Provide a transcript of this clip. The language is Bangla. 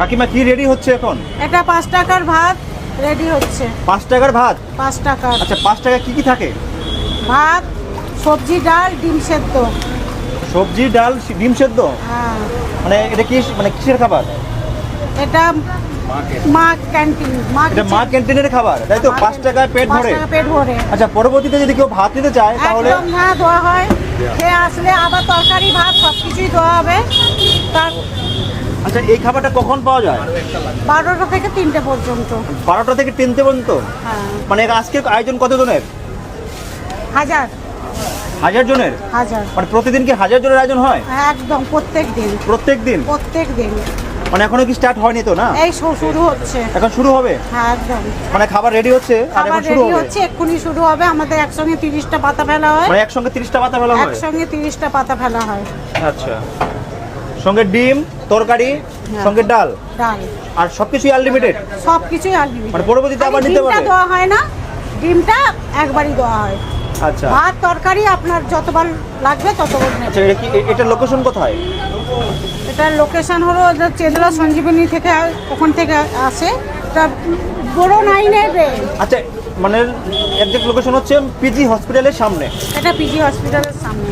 কাকিমা কি রেডি হচ্ছে এখন? এটা পাঁচ টাকার ভাত রেডি হচ্ছে। পাঁচ টাকার ভাত? পাঁচ টাকার। আচ্ছা পাঁচ টাকা কি কি থাকে? ভাত সবজি ডাল ডিম সেদ্ধ। সবজি ডাল ডিম সেদ্ধ? হ্যাঁ। মানে এটা কি মানে কিসের খাবার? এটা মা ক্যান্টিন এটা মা ক্যান্টিনের খাবার তাই তো? পাঁচ টাকায় পেট ভরে। পেট ভরে। আচ্ছা পরবর্তীতে যদি কেউ ভাত নিতে চায় তাহলে হ্যাঁ দেওয়া হয়। খেয়ে আসলে আবার তরকারি ভাত সব কিছুই দেওয়া হবে। আচ্ছা এই খাবারটা কখন পাওয়া যায়? বারোটা থেকে তিনটে পর্যন্ত। বারোটা থেকে তিনটে পর্যন্ত? হ্যাঁ। মানে আজকে আয়োজন কতজনের? হাজার। হাজার জনের? হাজার। মানে প্রতিদিন কি হাজার জনের আয়োজন হয়? হ্যাঁ, একদম প্রত্যেক দিন। প্রত্যেক দিন? প্রত্যেক দিন। মানে এখনও কি স্টার্ট হয়নি তো না? এই শুরু হচ্ছে। এখন শুরু হবে? হ্যাঁ একদম। মানে খাবার রেডি হচ্ছে? আর এখন শুরু হবে? হচ্ছে এক্ষুনি শুরু হবে। আমাদের একসঙ্গে তিরিশটা পাতা ফেলা হয়। মানে একসঙ্গে তিরিশটা পাতা ফেলা হয়? একসঙ্গে তিরিশটা পাতা ফেলা হয়। আচ্ছা। সঙ্গে ডিম তরকারি হ্যাঁ। সঙ্গে ডাল। আর সবকিছুই আনলিমিটেড সব কিছুই আনলিমিটেড মানে পরবর্তীতে আবার নিতে ডিমটা পারবে? দেওয়া হয় না ডিমটা একবারই দেওয়া হয়। আচ্ছা। ভাত তরকারি আপনার যতবার লাগবে ততবার আচ্ছা এটা কি এ- এটার লোকেশন কোথায়? এটার লোকেশন হলো এটা চেদলা সঞ্জীবনী থেকে ওখান থেকে আসে। এটা বড় নাইনের আচ্ছা মানে একজ্যাক্ট লোকেশন হচ্ছে পিজি হসপিটালের সামনে। এটা পিজি হসপিটালের সামনে।